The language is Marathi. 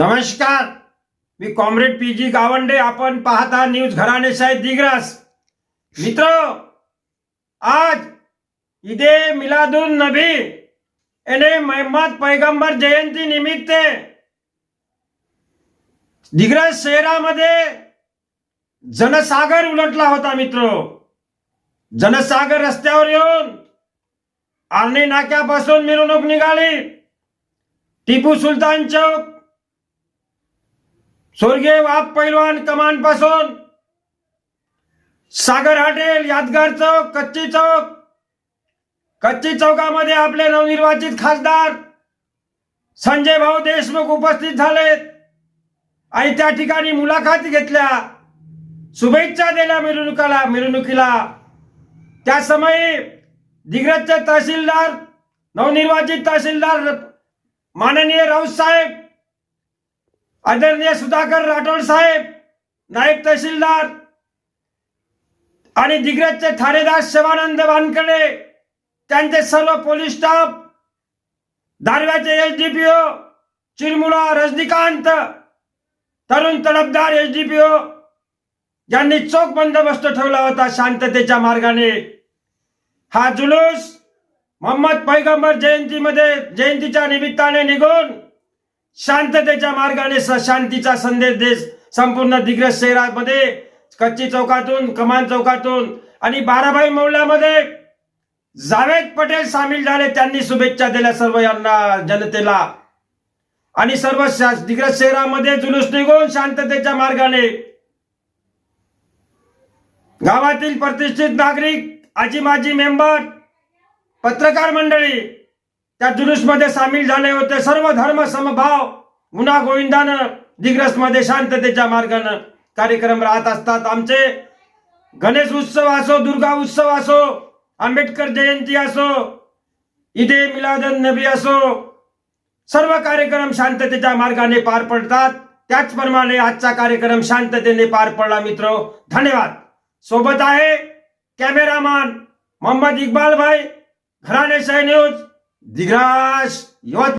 नमस्कार. मी कॉम्रेड पी जी गावंडे. आपण पाहता न्यूज घराणे साहेब दिग्रास. मित्र आज ईदे मिलादुन नबी याने महम्मद पैगंबर जयंती निमित्त दिग्रस शहरामध्ये जनसागर उलटला होता मित्र. जनसागर रस्त्यावर येऊन आर्णी नाक्यापासून मिरवणूक निघाली. टिपू सुलतान चौक स्वर्गीय वाप पैलवान कमानपासून सागर हॉटेल यादगार चौक कच्ची चौक कच्ची चौकामध्ये आपले नवनिर्वाचित खासदार संजय भाऊ देशमुख उपस्थित झालेत. आणि त्या ठिकाणी मुलाखत घेतल्या. शुभेच्छा दिल्या मिरवणुकाला मिरवणुकीला. त्या समयी दिग्रजचे तहसीलदार नवनिर्वाचित तहसीलदार माननीय राऊत साहेब आदरणीय सुधाकर राठोड साहेब नायब तहसीलदार आणि दिग्रजचे ठाणेदार शिवानंद वानकडे त्यांचे सर्व police staff दारव्याचे H D P O Chirmula Rajinikant तरुण तडफदार ओ ज्यांनी चोख बंदोबस्त ठेवला होता शांततेच्या मार्गाने. हा जुलूस मोहम्मद पैगंबर जयंतीमध्ये जयंतीच्या निमित्ताने निघून शांततेच्या मार्गाने स- शांतीचा संदेश देश संपूर्ण दिग्रज शहरामध्ये कच्ची चौकातून कमान चौकातून आणि बाराभाई मौल्यामध्ये जावेद पटेल सामील झाले त्यांनी शुभेच्छा दिल्या सर्व यांना जनतेला. आणि सर्व शा- दिग्रज शहरामध्ये जुलूस निघून शांततेच्या मार्गाने गावातील प्रतिष्ठित नागरिक आजी माजी मेंबर पत्रकार मंडळी त्या जुलूसमध्ये सामील झाले होते. सर्व धर्म समभाव गुन्हा गोविंदानं दिग्रसमध्ये शांततेच्या मार्गानं कार्यक्रम राहत असतात. आमचे गणेश उत्सव असो दुर्गा उत्सव असो आंबेडकर जयंती असो ईदे मिलादन नबी असो सर्व कार्यक्रम शांततेच्या मार्गाने पार पडतात. त्याचप्रमाणे आजचा कार्यक्रम शांततेने पार पडला मित्र. धन्यवाद. सोबत आहे कॅमेरामॅन मोहम्मद इक्बाल भाई घराणे न्यूज. दिग्रास यवत